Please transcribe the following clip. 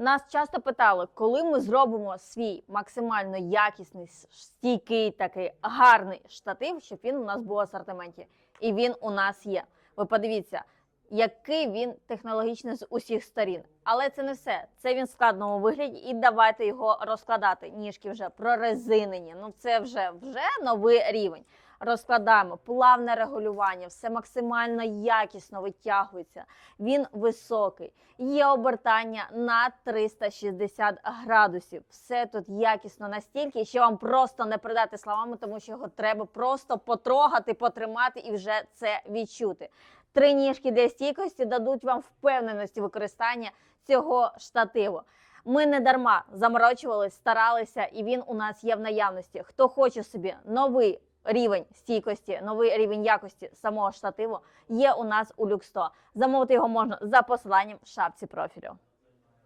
Нас часто питали, коли ми зробимо свій максимально якісний, стійкий, такий гарний штатив, щоб він у нас був в асортименті. І він у нас є. Ви подивіться, який він технологічний з усіх сторін. Але це не все. Це він в складному вигляді, і давайте його розкладати. Ніжки вже прорезинені. Ну це вже вже новий рівень. Розкладаємо плавне регулювання, все максимально якісно витягується. Він високий. Є обертання на 360 градусів. Все тут якісно настільки, що вам просто не передати словами, тому що його треба просто потрогати, потримати і вже це відчути. Три ніжки для стійкості дадуть вам впевненості використання цього штативу. Ми не дарма заморочувались, старалися, і він у нас є в наявності. Хто хоче собі новий рівень стійкості, новий рівень якості самого штативу, є у нас у Люксто. Замовити його можна за посиланням в шапці профілю.